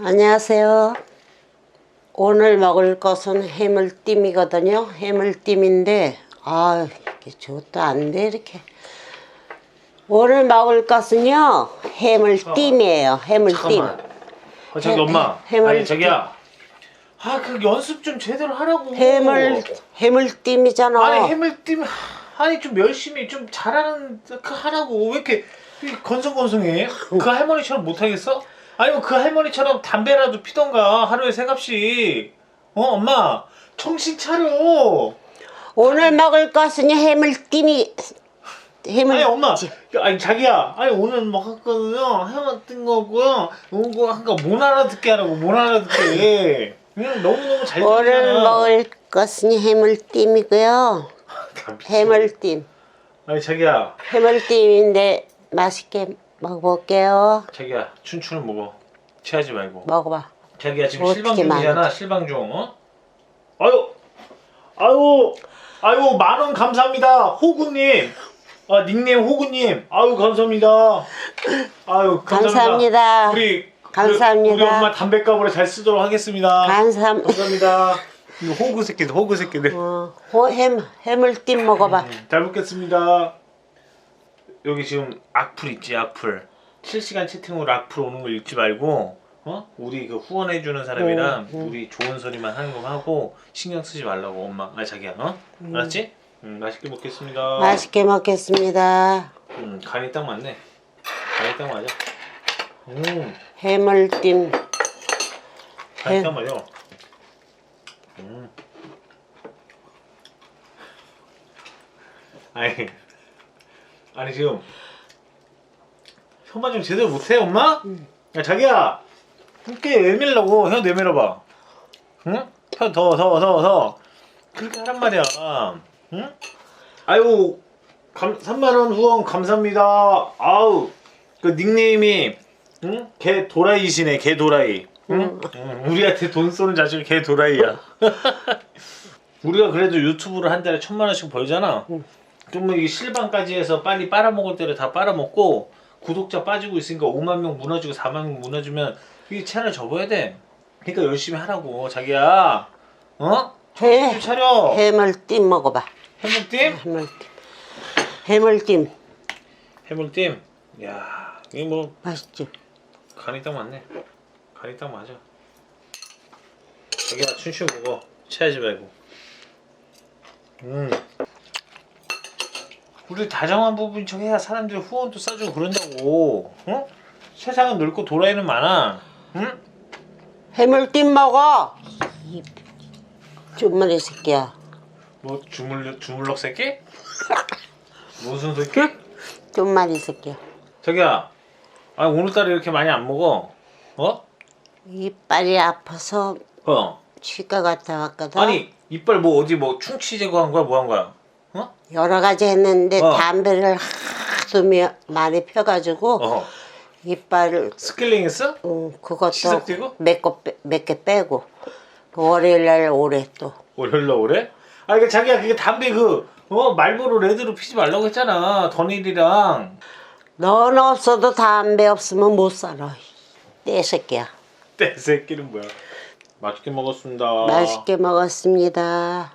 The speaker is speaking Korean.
안녕하세요. 오늘 먹을 것은 해물찜이거든요. 해물찜인데 아 이게 저것도 안 돼 이렇게. 오늘 먹을 것은요 해물찜이에요. 해물찜. 잠깐만. 어, 저기 해- 엄마. 해물- 아니 저기야. 아 그 연습 좀 제대로 하라고. 해물 해물찜이잖아. 아니 해물찜 아니 좀 열심히 좀 잘하는 그 하라고 왜 이렇게 건성건성해? 그 할머니처럼 못하겠어? 아니면 그 할머니처럼 담배라도 피던가 하루에 세 갑씩. 어 엄마 정신 차려. 오늘 먹을 것은 해물찜이 해물. 아니 엄마 아니 자기야 아니 오늘 뭐 했거든요 해만 뜬 거고요 이거 한거 못 알아듣게 하라고 못 알아듣게 그냥 너무 너무 잘 오늘 먹을 것은 해물찜이고요. 다 미치겠네. 해물찜. 아니 자기야 해물찜인데 맛있게 먹어볼게요. 자기야 춘추는 먹어 취하지 말고 먹어봐. 자기야 지금 어떻게 실방 중이잖아? 실방 중 어? 아유 아유 아유 만 원 감사합니다 호구님 아 닉네임 호구님 아유 감사합니다 아유 감사합니다, 감사합니다. 우리 감사합니다. 우리 엄마 담배값으로 잘 쓰도록 하겠습니다 감사. 감사합니다 호구 새끼들 호구 새끼들 어, 호- 해, 해물찜 먹어봐. 잘 먹겠습니다 여기 지금 악플 있지 악플. 실시간 채팅으로 악플 오는 거 읽지 말고 어? 우리 그 후원해 주는 사람이랑 음, 음. 우리 좋은 소리만 하는 거 하고 신경 쓰지 말라고 엄마 아 자기야 어? 알았지? 음, 맛있게 먹겠습니다. 맛있게 먹겠습니다. 음, 간이 딱 맞네. 간이 딱 맞아. 음. 해물찜. 간이 해- 딱 맞아. 음. 아니 아니 지금. 혀만 좀 제대로 못해 엄마? 야 자기야. 함께 내밀라고. 혀 내밀어봐. 응? 혀 더 더 더 더. 그렇게 하란 말이야. 응? 아이고 감, 3만원 후원 감사합니다. 아우. 그 닉네임이 응? 개 도라이시네 개 도라이. 응? 응, 우리한테 돈 쏘는 자식이 개 도라이야. 우리가 그래도 유튜브로 한 달에 천만 원씩 벌잖아. 그 러면 이 실방까지 해서 빨리 빨아먹을 때를 다 빨아먹고 구독자 빠지고 있으니까 5만 명 무너지고 4만 명 무너지면 이 채널 접어야 돼. 그러니까 열심히 하라고 자기야. 어? 해, 차려. 해물찜 먹어봐. 해물찜? 해물찜. 해물찜. 해물찜. 야, 이게 뭐 맛있지? 간이 딱 맞네. 간이 딱 맞아. 자기야 춘추 먹어. 체하지 말고. 음. 우리 다정한 부분 척 해야 사람들이 후원도 싸주고 그런다고. 어? 세상은 넓고 도라이는 많아. 응? 해물찜 먹어. 이 좀만 이 새끼야. 뭐 주물 주물럭 새끼? 무슨 새끼? 좀만 이 새끼야. 자기야, 아 오늘따라 이렇게 많이 안 먹어? 어? 이빨이 아파서 어. 치과 갔다 왔거든. 아니 이빨 뭐 어디 뭐 충치 제거한 거야 뭐 한 거야? 어? 여러 가지 했는데 어. 담배를 하도 미- 많이 펴가지고 어. 이빨을 스킬링 했어? 음, 그것도 시석되고? 몇개 빼고 그 월요일 날 오래 또 월요일 날 오래? 아 이게 자기야 그게 담배 그 어, 말보로 레드로 피지 말라고 했잖아 더닐이랑 넌 없어도 담배 없으면 못 살아 내 새끼야 때 새끼는 뭐야 맛있게 먹었습니다 맛있게 먹었습니다